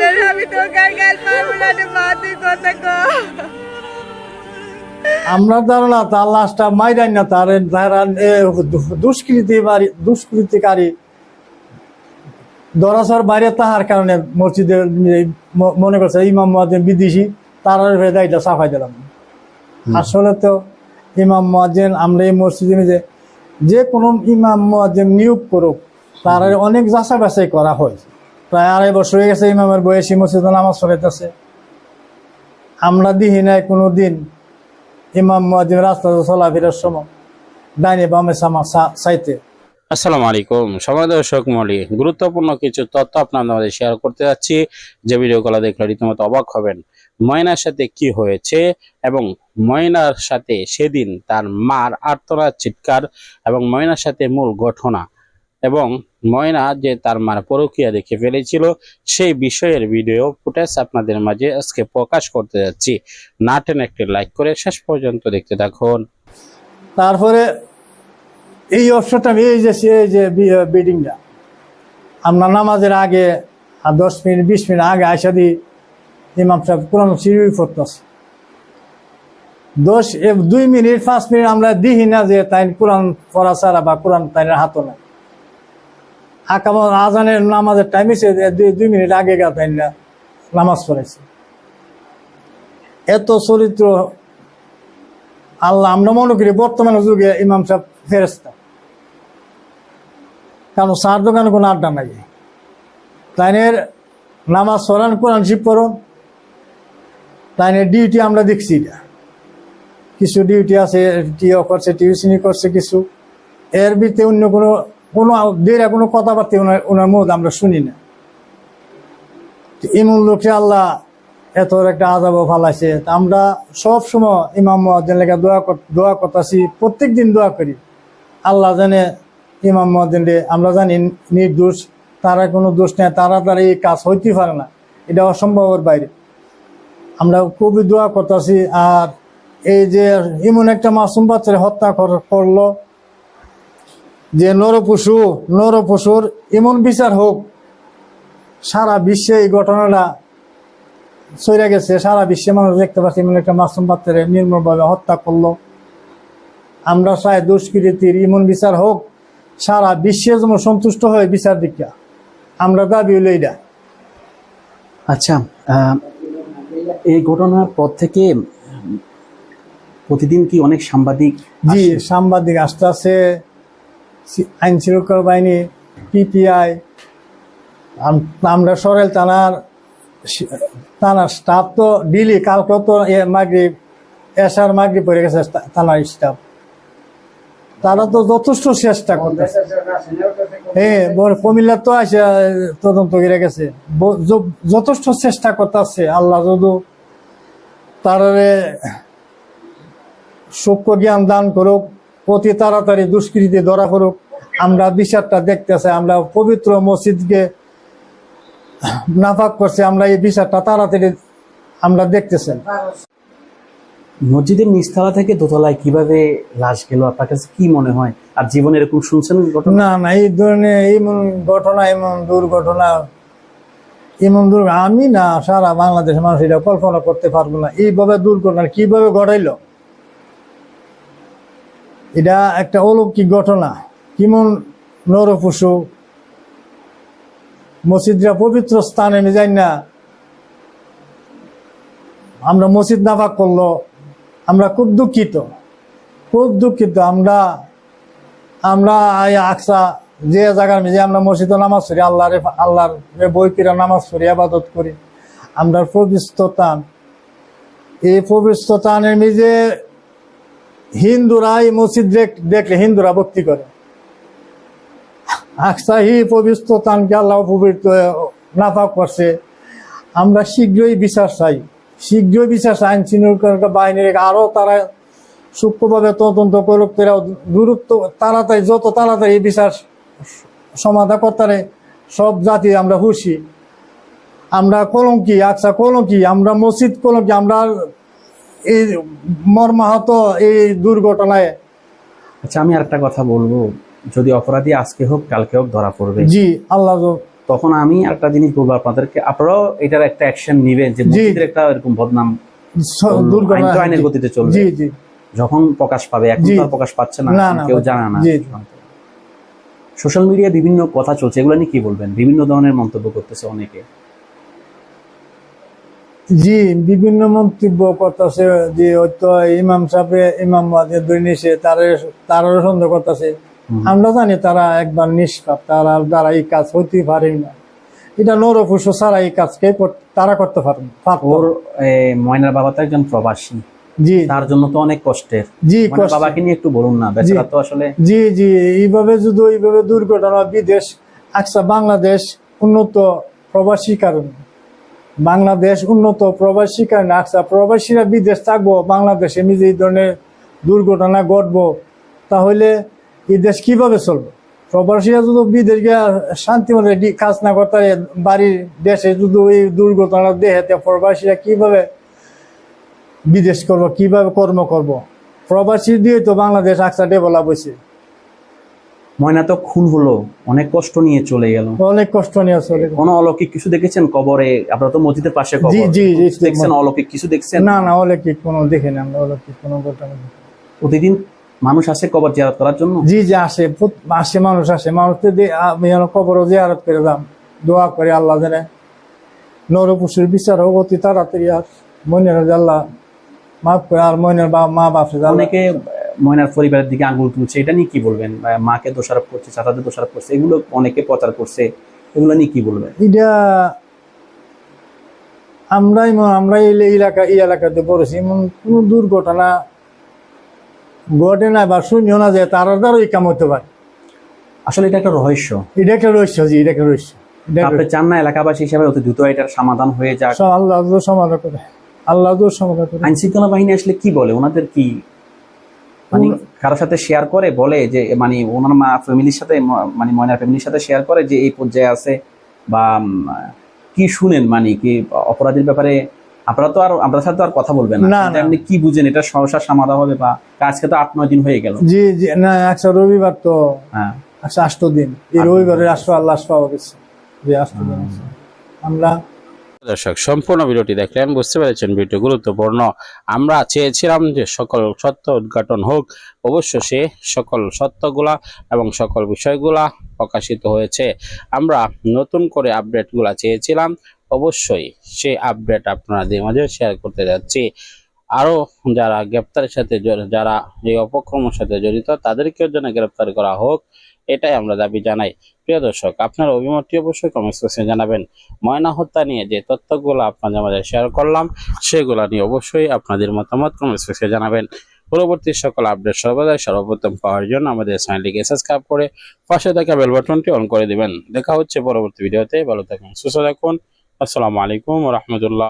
না আমি তোকে আর গাল পারব না রে মা তুই কথা কর আমরা ধারণা তার লাশটা মাইরাই না তার তারা দুষ্কৃতি বাড়ি- দুষ্কৃতিকারী দরাসর বাইরে তাহার কারণে মসজিদে মনে করছে ইমাম মহাজিন বিদেশি তার দায়িত্ব সাফাই দিলাম। আসলে তো ইমাম মহাজিন আমরা এই মসজিদে যে যে কোনো ইমাম মহাজিন নিয়োগ করুক তার অনেক যাচা বাছাই করা হয় প্রায় আড়াই বছর হয়ে গেছে ইমামের বয়সী মসজিদে নামাজ পড়াইতেছে। আমরা দিহি নাই কোনো দিন ইমাম মহাজিন রাস্তা চলাফেরার সময় ডাইনে বামে সামা আসসালামু আলাইকুম। সময় দর্শক মলি গুরুত্বপূর্ণ কিছু তথ্য আপনাদের শেয়ার করতে যাচ্ছি। যে ভিডিও ভিডিওগুলো দেখলে রীতিমতো অবাক হবেন। ময়নার সাথে কি হয়েছে এবং ময়নার সাথে সেদিন তার মার আর্তনাদ, চিৎকার এবং ময়নার সাথে মূল ঘটনা এবং ময়না যে তার মার পরকীয়া দেখে ফেলেছিল, সেই বিষয়ের ভিডিও ফুটেজ আপনাদের মাঝে আজকে প্রকাশ করতে যাচ্ছি। না টেনে একটি লাইক করে শেষ পর্যন্ত দেখতে থাকুন। তারপরে এই আমি এই যে এই যে বিডিংটা আমরা নামাজের আগে আর দশ মিনিট, বিশ মিনিট আগে আইসা দিই ইমাম সাহেব কোরআন সিঁড়ি পড়তেছে। দশ দুই মিনিট, পাঁচ মিনিট আমরা দিই না যে তাই কোরআন পড়া ছাড়া বা কোরআন তাই হাতও না আকাম আজানের নামাজের টাইম এসে দুই মিনিট আগে গা তাই না নামাজ পড়াইছে এত চরিত্র আল্লাহ, আমরা মনে করি বর্তমানে যুগে ইমাম সাহেব ফেরেস্তা কারণ সার দোকানে কোনো আড্ডা নাই। তাইনের নামাজ সরান কোরআন শিব পড়ুন। তাইনের ডিউটি আমরা দেখছি এটা কিছু ডিউটি আছে, টিও করছে টিউশনি করছে কিছু। এর ভিতরে অন্য কোনো কোনো দের কোনো কথাবার্তা ওনার ওনার মুখ আমরা শুনি না। এমন লোককে আল্লাহ এত একটা আজাব ফালাইছে। আমরা সব সময় ইমাম মহাদ্দিন লেখা দোয়া দোয়া করতেছি প্রত্যেক দিন দোয়া করি। আল্লাহ জানে ইমাম মহাদ্দিন আমরা জানি নির্দোষ, তারা কোনো দোষ নেই তারা তারা এই কাজ হইতে পারে না। এটা অসম্ভবের বাইরে। আমরা খুবই দোয়া করতেছি, আর এই যে এমন একটা মাসুম বাচ্চারে হত্যা কর- করল যে নরপশু নরপশুর এমন বিচার হোক সারা বিশ্বে এই ঘটনাটা সইরা গেছে। সারা বিশ্বে মানুষ দেখতে পাচ্ছে এমন একটা মাসুম বাচ্চারে নির্মলভাবে হত্যা করল। আমরা চাই দুষ্কৃতির ইমন বিচার হোক সারা বিশ্বে যেমন সন্তুষ্ট হয়ে বিচার দীক্ষা আমরা দাবি হইল এইটা আচ্ছা এই ঘটনার পর থেকে প্রতিদিন কি অনেক সাংবাদিক জি সাংবাদিক আস্তে আস্তে আইন শৃঙ্খলা বাহিনী পিপিআই আমরা সরেল থানার থানার স্টাফ তো ডিলি কালকেও তো মাগরি এসার মাগরি পড়ে গেছে থানার স্টাফ তারা তো যথেষ্ট চেষ্টা করতেছে। হ্যাঁ বড় কুমিল্লা তো আসে, তদন্ত করে গেছে। যথেষ্ট চেষ্টা করতেছে, আল্লাহ যদু তারারে সূক্ষ্ম জ্ঞান দান করুক। অতি তাড়াতাড়ি দুষ্কৃতি ধরা করুক আমরা বিচারটা দেখতেছে আমরা পবিত্র মসজিদকে নাফাক করছে আমরা এই বিচারটা তাড়াতাড়ি আমরা দেখতেছি। মসজিদের নিচতলা থেকে দোতলায় কীভাবে লাশ গেল? আপনার কাছে কি মনে হয়? আর জীবনে এরকম শুনছেন ঘটনা? না না এই ধরনের এমন ঘটনা এমন দুর্ঘটনা এমন দুর্ঘটনা আমি না সারা বাংলাদেশের মানুষ এটা কল্পনা করতে পারব না। এইভাবে দুর্ঘটনা কীভাবে ঘটাইলো? এটা একটা অলৌকিক ঘটনা। কেমন নরপশু মসজিদরা পবিত্র স্থানে আমি যাই না। আমরা মসজিদ নাফাক করল, আমরা খুব দুঃখিত। খুব দুঃখিত, আমরা আমরা আকসা যে জায়গার যে আমরা মসজিদে নামাজ পড়ি, আল্লাহর আল্লাহর বই কিরা নামাজ পড়ি আবাদত করি। আমরা পবিত্র টান এই পবিত্র টানের মিজে হিন্দুরা এই মসজিদ দেখ- দেখলে হিন্দুরা ভক্তি করে। আকসা হি পবিত্র টানকে আল্লাহ পবিত্র নাফাক করছে। আমরা শীঘ্রই বিচার চাই। শীঘ্রই বিচার চাই, আইন শৃঙ্খলা বাহিনীর আরও তারা সূক্ষ্মভাবে তদন্ত করুক, তারা দূরত্ব তাড়াতাড়ি, যত তাড়াতাড়ি বিচার সমাধান করতে সব জাতি আমরা খুশি। আমরা কলঙ্কি আচ্ছা কলঙ্কি, আমরা মসজিদ কলঙ্কি, আমরা এই মর্মাহত এই দুর্ঘটনায়। আচ্ছা আমি আরেকটা কথা বলব। যদি অপরাধী আজকে হোক কালকে হোক ধরা পড়বে। জি আল্লাহ তখন আমি একটা জিনিস বলব আপনাদেরকে। আপনারাও এটার একটা অ্যাকশন নিবেন যে মসজিদের একটা এরকম বদনাম আইনের গতিতে চলবে। জি জি। যখন প্রকাশ পাবে এখন তো প্রকাশ পাচ্ছে না। কেউ জানে না। সোশ্যাল মিডিয়ায় বিভিন্ন কথা চলছে। এগুলো নিয়ে কি বলবেন? বিভিন্ন ধরনের মন্তব্য করতেছে অনেকে। জি বিভিন্ন মন্তব্য করতেছে যে হয়তো ইমাম সাহেব ইমাম ধরে নিছে তার তারও সন্দেহ করতেছে। আমরা জানি তারা একবার নিষ্পাপ তারা দ্বারা এই কাজ হইতে পারে না। এটা নরপুষ ছাড়া এই কাজকে তারা করতে পারে ওর ময়নার বাবা তো একজন প্রবাসী। জি। তার জন্য তো অনেক কষ্টের। জি। বাবাকে নিয়ে একটু বলুন না বেচারা তো আসলে জি জি এইভাবে যদি এইভাবে দুর্ঘটনা বিদেশ আচ্ছা বাংলাদেশ উন্নত প্রবাসী কারণ। বাংলাদেশ উন্নত প্রবাসী কারণ আচ্ছা প্রবাসীরা বিদেশ থাকব, বাংলাদেশে নিজে এই ধরনের দুর্ঘটনা ঘটবো, তাহলে এই দেশ কীভাবে চলবে? প্রবাসীরা যদি বিদেশ গিয়ে শান্তি মতো কাজ না করতে বাড়ির দেশে যদি এই দুর্ঘটনা দেখে তে প্রবাসীরা কীভাবে বিদেশ করব, কীভাবে কর্ম করব? প্রবাসী দিয়ে তো বাংলাদেশ আকসা ডেভেলপ হয়েছে ময়না তো খুন হলো অনেক কষ্ট নিয়ে চলে গেল। অনেক কষ্ট নিয়ে চলে কোনো অলৌকিক কিছু দেখেছেন কবরে? আপনারা তো মসজিদের পাশে কবর। জি, জি, জি, দেখছেন অলৌকিক কিছু দেখছেন? না না অলৌকিক কোনো দেখিনি আমরা অলৌকিক কোনো ঘটনা প্রতিদিন মানুষ আসে কবর জিয়ারত করার জন্য? জি যে আসে আসে মানুষ আসে। মানুষকে দিয়ে আমি যেন কবর জিয়ারত করে দাম দোয়া করে আল্লাহ জানে নরপুষের বিচার হোক অতি তাড়াতাড়ি আর মনের আল্লাহ মাফ করে আর মনের বা মা বাপ অনেকে ময়নার পরিবারের দিকে আঙ্গুল তুলছে এটা নিয়ে কি বলবেন? মাকে দোষারোপ করছে চাচাদের দোষারোপ করছে এগুলো অনেকে প্রচার করছে এগুলো নিয়ে কি বলবেন? এটা আমরাই আমরাই এই এলাকা এই এলাকাতে পড়েছি এমন কোনো দুর্ঘটনা ঘটে না বা শুনিও না যে তারা দ্বারাই কাম হতে পারে। আসলে এটা একটা রহস্য। এটা একটা রহস্য জি এটা একটা রহস্য। একটা আপনি চান না এলাকাবাসী হিসাবে অতি দ্রুত এটার সমাধান হয়ে যাক? আল্লাহ সমাধান করে আল্লাহ সমাধান করে। আইন শৃঙ্খলা বাহিনী আসলে কি বলে? ওনাদের কি মানে কারোর সাথে শেয়ার করে বলে যে মানে ওনার মা ফ্যামিলির সাথে মানে ময়নার ফ্যামিলির সাথে শেয়ার করে যে এই পর্যায়ে আছে বা কি শুনেন মানে কি অপরাধীর ব্যাপারে আপনারা তো আর আপনার সাথে আর কথা বলবেন না। আপনি কি বুঝেন এটা সমস্যার সমাধান হবে বা আজকে তো আট নয় দিন হয়ে গেল। জি জি না একশো রবিবার তো হ্যাঁ। একশো আষ্ট দিন। এই রবিবারে আসো আল্লাহ পাওয়া গেছে যে আষ্ট দিন আমরা দর্শক, সম্পূর্ণ ভিডিওটি দেখলেন বুঝতে পেরেছেন ভিডিও গুরুত্বপূর্ণ। আমরা চেয়েছিলাম যে সকল সত্য উদ্ঘাটন হোক অবশ্য সে সকল সত্যগুলা এবং সকল বিষয়গুলা প্রকাশিত হয়েছে। আমরা নতুন করে আপডেটগুলা চেয়েছিলাম, অবশ্যই সেই আপডেট আপনাদের মাঝে শেয়ার করতে যাচ্ছি। আরও যারা গ্রেপ্তারের সাথে যারা এই অপকর্মের সাথে জড়িত, তাদেরকেও যেন গ্রেপ্তার করা হোক। এটাই আমরা দাবি জানাই। প্রিয় দর্শক, আপনার অভিমতটি অবশ্যই কমেন্ট সেকশনে জানাবেন। ময়না হত্যা নিয়ে যে তথ্যগুলো আপনাদের মাঝে শেয়ার করলাম, সেগুলো নিয়ে অবশ্যই আপনাদের মতামত কমেন্ট সেকশনে জানাবেন। পরবর্তী সকল আপডেট সর্বদাই সর্বপ্রথম পাওয়ার জন্য আমাদের চ্যানেলটিকে সাবস্ক্রাইব করে পাশে থাকা বেল বাটনটি অন করে দিবেন। দেখা হচ্ছে পরবর্তী ভিডিওতে। ভালো থাকুন, সুস্থ থাকুন। আসসালামু আলাইকুম রহমতুল্লাহ।